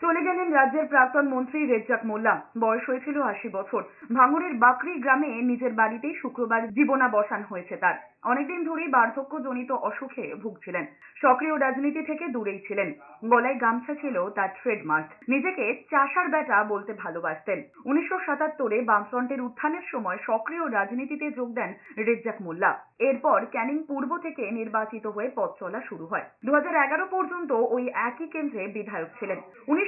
চলে গেলেন রাজ্যের প্রাক্তন মন্ত্রী রেজ্জাক মোল্লা। বয়স হয়েছিল আশি বছর। ভাঙড়ের বাকরি গ্রামে নিজের বাড়িতেই শুক্রবার জীবনাবসান হয়েছে তার। অনেকদিন ধরেই বার্ধক্যজনিত অসুখে ভুগছিলেন। সক্রিয় রাজনীতি থেকে দূরেই ছিলেন। গলায় গামছা ছিল তার ট্রেডমার্ক নিজেকে চাষার বেটা বলতে ভালোবাসতেন। উনিশশো সাতাত্তরে বামফ্রন্টের উত্থানের সময় সক্রিয় রাজনীতিতে যোগ দেন রেজ্জাক মোল্লা। এরপর ক্যানিং পূর্ব থেকে নির্বাচিত হয়ে পথ চলা শুরু হয়। দু হাজার এগারো পর্যন্ত ওই একই কেন্দ্রে বিধায়ক ছিলেন।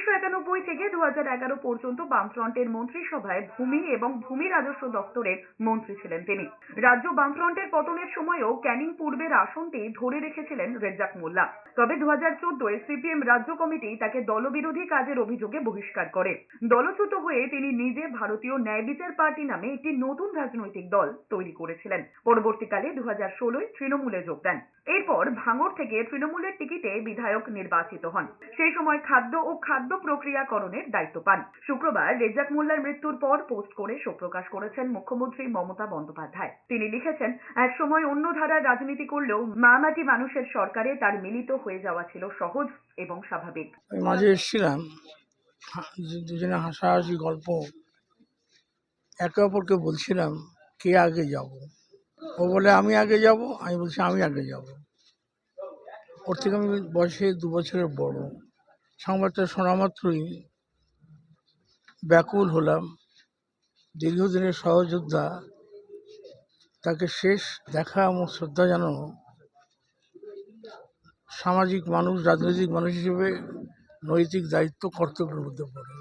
উনিশশো একানব্বই থেকে দু এগারো পর্যন্ত বামফ্রন্টের মন্ত্রিসভায় ভূমি এবং ভূমি রাজস্ব দপ্তরের মন্ত্রী ছিলেন তিনি। রাজ্য বামফ্রন্টের পতনের সময়ও ক্যানিং পূর্বের আসনটি ধরে রেখেছিলেন রেজ্জাক মোল্লা। তবে দু হাজার চোদ্দোয় সিপিএম রাজ্য কমিটি তাকে দলবিরোধী কাজের অভিযোগে বহিষ্কার করে। দলচ্যুত হয়ে তিনি নিজে ভারতীয় ন্যায় বিচার পার্টি নামে একটি নতুন রাজনৈতিক দল তৈরি করেছিলেন। পরবর্তীকালে দু হাজার ষোলোয় তৃণমূলে যোগ দেন। এরপর ভাঙড় থেকে তৃণমূলের টিকিটে বিধায়ক নির্বাচিত হন। সেই সময় খাদ্য ও খাদ্য প্রক্রিয়াকরণের দায়িত্ব পান। শুক্রবার রেজ্জাক মোল্লার মৃত্যুর পর পোস্ট করে শোক প্রকাশ করেছেন মুখ্যমন্ত্রী মমতা বন্দ্যোপাধ্যায়। তিনি লিখেছেন, এক সময় অন্য ধারার রাজনীতি করলেও মামাটি মানুষের সরকারে তার মিলিত হয়ে যাওয়া ছিল সহজ এবং স্বাভাবিক। মাঝে এসেছিলাম দুজনে হাসাহাসি গল্প। একে অপরকে বলছিলাম, কে আগে যাব? ও বলে, আমি আগে যাব? আমি বলছি, আমি আগে যাব। ওর থেকে আমি বয়সে দু বছরের বড়। সংবাদটা শোনা মাত্রই ব্যাকুল হলাম। দীর্ঘদিনের সহযোদ্ধা, তাকে শেষ দেখা এবং শ্রদ্ধা জানানো সামাজিক মানুষ, রাজনৈতিক মানুষ হিসেবে নৈতিক দায়িত্ব কর্তব্যের মধ্যে পড়ে।